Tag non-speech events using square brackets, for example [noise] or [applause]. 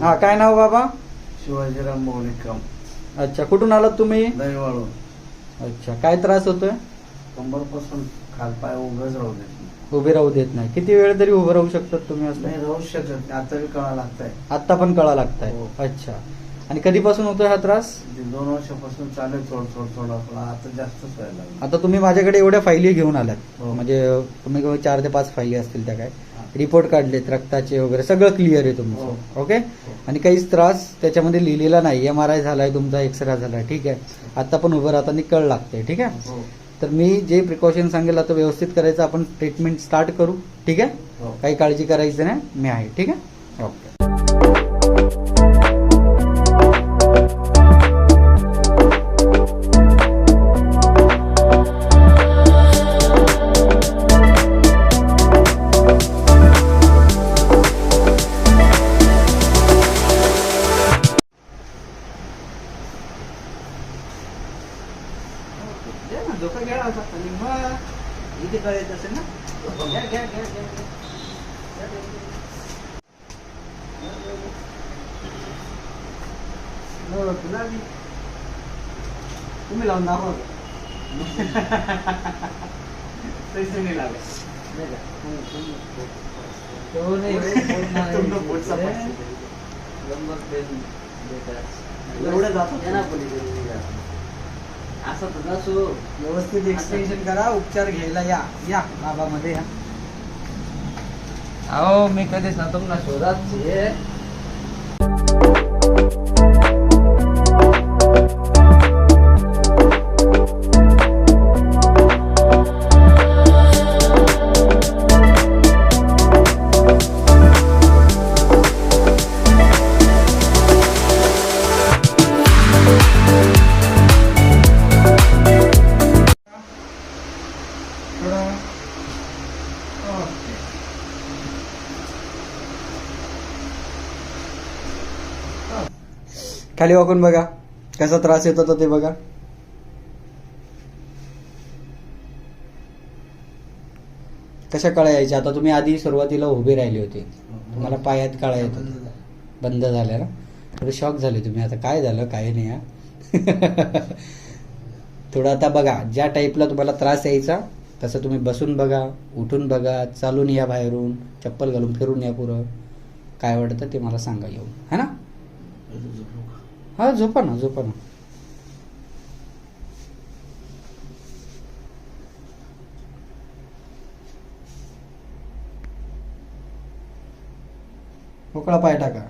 हा काय नाव बाबा? शिवाजीराम मौलिकम अच्छा कुठून आलात तुम्ही? दहीवाळून. अच्छा काय त्रास होतोय? कंबरपासून खालपाय उभंच राहू देत नाही. उभे राहू देत नाही. किती वेळ तरी उभं राहू शकतात तुम्ही नाही असं राहू शकत नाही. आता बी कळा लागताय. आता पण कळा लागताय. हो. अच्छा. आणि कधीपासून होतोय हा त्रास? ते दोन वर्षापासून चालू आहे थोडं थोडं थोडं आपला. आता जास्तच व्हायला लागलं. आता तुम्ही माझ्याकडे एवढ्या फायली घेऊन आल्यात हो. म्हणजे कमी चार ते पाच फायली असतील त्या काय. रिपोर्ट काढलेत रक्ताचे वगैरे. सगळं क्लिअर आहे हो. तुमचं ओके आणि काहीच त्रास त्याच्यामध्ये लिहिलेला नाही. एम आर आय झालाय तुमचा एक्सरे झालाय. ठीक आहे? आता पण उभं राहताना कळ लागते ठीक आहे? हो. तर मी जे प्रिकॉशन सांगेल आता व्यवस्थित करायचं आपण ट्रीटमेंट स्टार्ट करू. ठीक आहे? हो. काही काळजी करायची नाही. मी आहे. ठीक आहे? ओके. धोका घ्या होता आणि मग इथे करायचं असेल ना. घ्या घ्या घ्या घ्या तुला तुम्ही लावून दाखवा. पैसे नाही लागत. तो नाही [laughs] बोटचा नंबर पेन देतात. एवढं जातो. ना पोलीस असं तर नसो व्यवस्थित एक्सटेन्शन करा उपचार घ्यायला या. या बाबामध्ये या. अहो मी कधीच ना तुम्हाला शोधात खाली वाकून बघा. कसा त्रास येत होता ते बघा. कशा कळा यायच्या? आता तुम्ही आधी सुरुवातीला उभे राहिले होते. तुम्हाला पायात कळा येत होते बंद झाल्या ना? थोडं शॉक झाले तुम्ही. आता काय झालं? काय नाही हा? [laughs] थोडं आता बघा. ज्या टाईपला तुम्हाला त्रास यायचा तसं तुम्ही बसून बघा उठून बघा चालून या बाहेरून चप्पल घालून फिरून या पुरं काय वाटतं ते मला सांगा येऊन. है ना? हा झोपा ना झोपा ना मोकळा पाय टाका